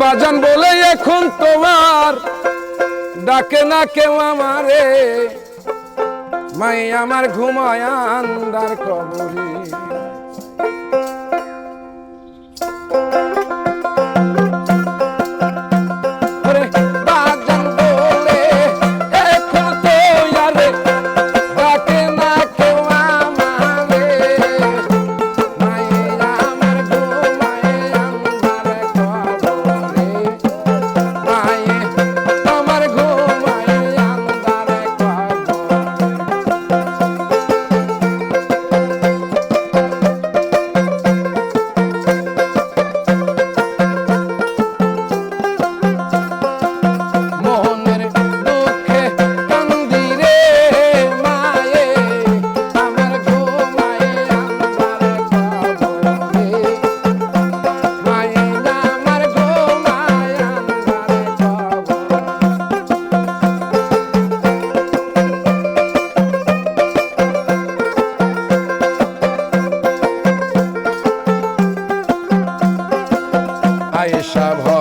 বাজান বলে এখন তোমার ডাকে না কেউ আমারে। মাই আমার ঘুমায় আন্দার কবরে। সভা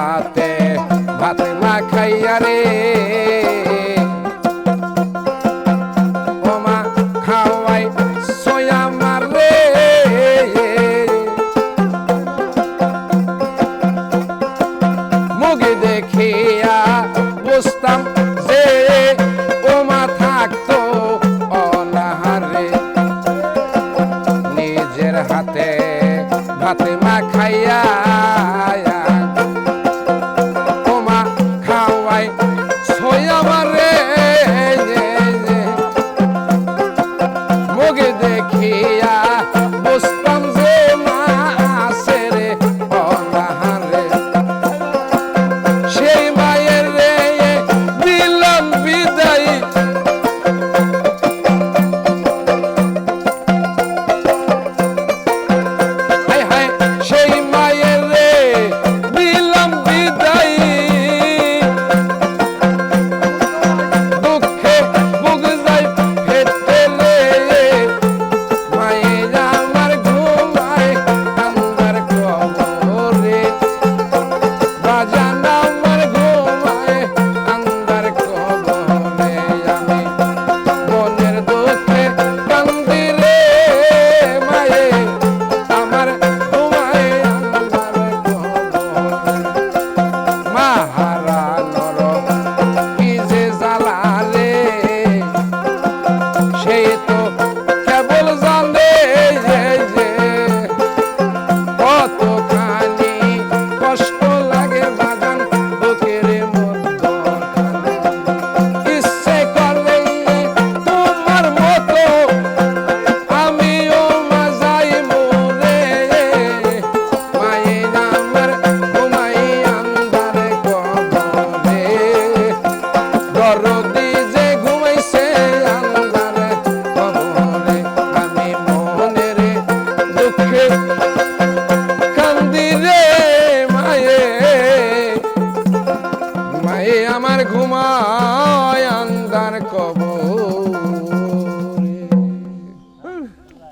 ভাতে ভাত মাখাইয়া রে।